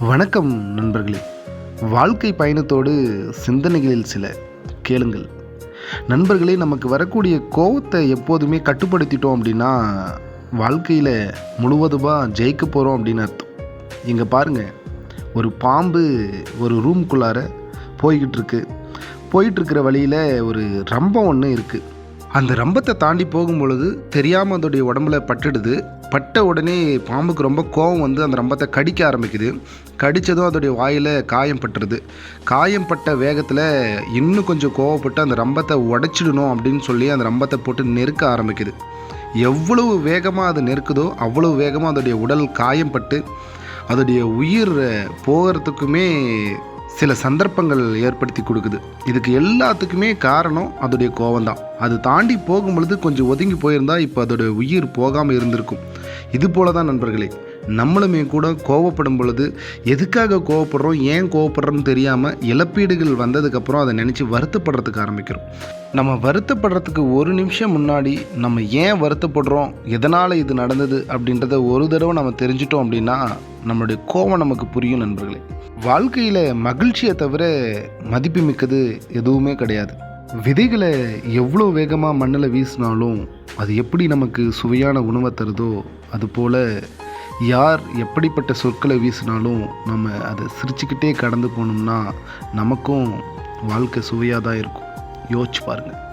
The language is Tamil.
வணக்கம் நண்பர்களே. வாழ்க்கை பயணத்தோடு சிந்தனைகளில் சில கேளுங்கள். நண்பர்களே நமக்கு வரக்கூடிய கோவத்தை எப்போதுமே கட்டுப்படுத்திட்டோம் அப்படின்னா வாழ்க்கையில் முழுவதுமாக ஜெயிக்க போகிறோம் அப்படின்னு அர்த்தம். இங்கே பாருங்கள் ஒரு பாம்பு ஒரு ரூம்குள்ளார போய்கிட்டு இருக்கு. போயிட்டுருக்கிற வழியில் ஒரு ரம்பம் ஒன்று இருக்குது அந்த ரம்பத்தை தாண்டி போகும் பொழுது தெரியாமல் அதோடைய உடம்புல பட்டுடுது. பட்ட உடனே பாம்புக்கு ரொம்ப கோவம் வந்து அந்த ரம்பத்தை கடிக்க ஆரம்பிக்குது. கடித்ததும் அதோடைய வாயில் காயம் பட்டுருது. காயம் பட்ட வேகத்தில் இன்னும் கொஞ்சம் கோவப்பட்டு அந்த ரம்பத்தை உடைச்சிடணும் அப்படின்னு சொல்லி அந்த ரம்பத்தை போட்டு நெருக்க ஆரம்பிக்குது. எவ்வளவு வேகமாக அது நெருக்குதோ அவ்வளவு வேகமாக அதோடைய உடல் காயம் பட்டு அதோடைய உயிர் போகிறதுக்குமே சில சந்தர்ப்பங்கள் ஏற்படுத்தி கொடுக்குது. இதுக்கு எல்லாத்துக்குமே காரணம் அதோடைய கோவம் தான் அது தாண்டி போகும்பொழுது கொஞ்சம் ஒதுங்கி போயிருந்தா இப்போ அதோடைய உயிர் போகாமல் இருந்திருக்கும். இது போல தான் நண்பர்களே நம்மளுமே கூட கோவப்படும் பொழுது எதுக்காக கோவப்படுறோம் ஏன் கோவப்படுறோம்னு தெரியாமல் இழப்பீடுகள் வந்ததுக்கப்புறம் அதை நினச்சி வருத்தப்படுறதுக்கு ஆரம்பிக்கிறோம். நம்ம வருத்தப்படுறதுக்கு ஒரு நிமிஷம் முன்னாடி நம்ம ஏன் வருத்தப்படுறோம் எதனால் இது நடந்தது அப்படின்றத ஒரு தடவை நம்ம தெரிஞ்சிட்டோம் அப்படின்னா நம்மளுடைய கோவம் நமக்கு புரியும் நண்பர்களே. வாழ்க்கையில் மகிழ்ச்சியை தவிர மதிப்புமிக்கது எதுவுமே கிடையாது. விதைகளை எவ்வளோ வேகமாக மண்ணில் வீசினாலும் அது எப்படி நமக்கு சுவையான உணவை தருதோ அதுபோல் யார் எப்படிப்பட்ட சொற்களை வீசினாலும் நம்ம அதை சிரிச்சுக்கிட்டே கடந்து போனோம்னா நமக்கும் வாழ்க்கை சுவையாக தான் இருக்கும். யோசிச்சு பாருங்கள்